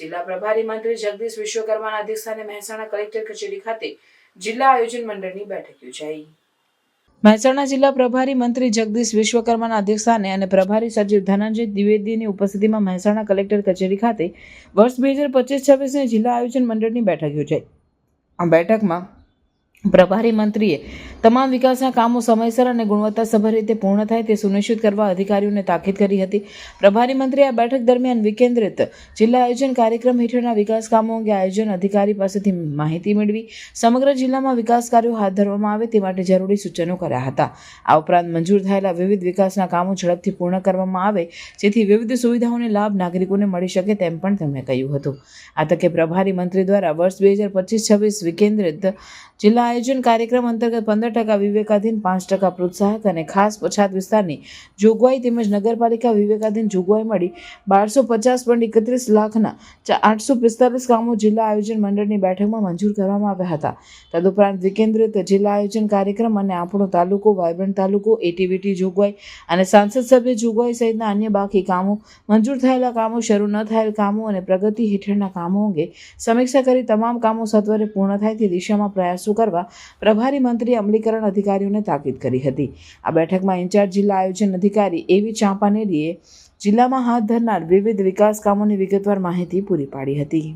જિલ્લા પ્રભારી મંત્રી જગદીશ વિશ્વકર્માના અધ્યક્ષસ્થાને મહેસાણા કલેક્ટર કચેરી ખાતે જિલ્લા આયોજન મંડળની બેઠક યોજાઈ. મહેસાણા જિલ્લા પ્રભારી મંત્રી જગદીશ વિશ્વકર્માના અધ્યક્ષસ્થાને અને પ્રભારી સચિવ ધનંજય દ્વિવેદીની ઉપસ્થિતિમાં મહેસાણા કલેક્ટર કચેરી ખાતે વર્ષ બે હજાર પચીસ છવ્વીસની જિલ્લા આયોજન મંડળની બેઠક યોજાઈ. આ બેઠકમાં પ્રભારી મંત્રીએ તમામ વિકાસના કામો સમયસર અને ગુણવત્તાસભર રીતે પૂર્ણ થાય તે સુનિશ્ચિત કરવા અધિકારીઓને તાકીદ કરી હતી. પ્રભારી મંત્રીએ આ બેઠક દરમિયાન વિકેન્દ્રિત જિલ્લા આયોજન કાર્યક્રમ હેઠળના વિકાસ કામો અંગે આયોજન અધિકારી પાસેથી માહિતી મેળવી સમગ્ર જિલ્લામાં વિકાસ કાર્યો હાથ ધરવામાં આવે તે માટે જરૂરી સૂચનો કર્યા હતા. આ ઉપરાંત મંજૂર થયેલા વિવિધ વિકાસના કામો ઝડપથી પૂર્ણ કરવામાં આવે જેથી વિવિધ સુવિધાઓને લાભ નાગરિકોને મળી શકે તેમ પણ તેમણે કહ્યું હતું. આ તકે પ્રભારી મંત્રી દ્વારા વર્ષ બે હજાર પચીસ છવ્વીસ વિકેન્દ્રિત જિલ્લા આયોજન કાર્યક્રમ અંતર્ગત પંદર ટકા વિવેકાધીન, પાંચ ટકા પ્રોત્સાહક અને ખાસ પછાત વિસ્તારની જોગવાઈ તેમજ નગરપાલિકા વિવેકાધીન જોગવાઈ મળી બારસો પચાસ પોઈન્ટ એકત્રીસ લાખના આઠસો પિસ્તાલીસ કામો જિલ્લા આયોજન મંડળની બેઠકમાં મંજૂર કરવામાં આવ્યા હતા. તદુપરાંત વિકેન્દ્રિત જિલ્લા આયોજન કાર્યક્રમ અને આપણો તાલુકો, વાયબ્રન્ટ તાલુકો, એટીવીટી જોગવાઈ અને સાંસદ સભ્ય જોગવાઈ સહિતના અન્ય બાકી કામો મંજૂર થયેલા કામો, શરૂ ન થયેલ કામો અને પ્રગતિ હેઠળના કામો અંગે સમીક્ષા કરી તમામ કામો સત્વરે પૂર્ણ થાય તે દિશામાં પ્રયાસો કરવા પ્રભારી મંત્રીએ અમલીકરણ અધિકારીઓને તાકીદ કરી હતી. આ બેઠકમાં ઇન્ચાર્જ જિલ્લા આયોજન અધિકારી એવી ચાંપાનેરીએ જિલ્લામાં હાથ ધરનાર વિવિધ વિકાસ કામોની વિગતવાર માહિતી પૂરી પાડી હતી.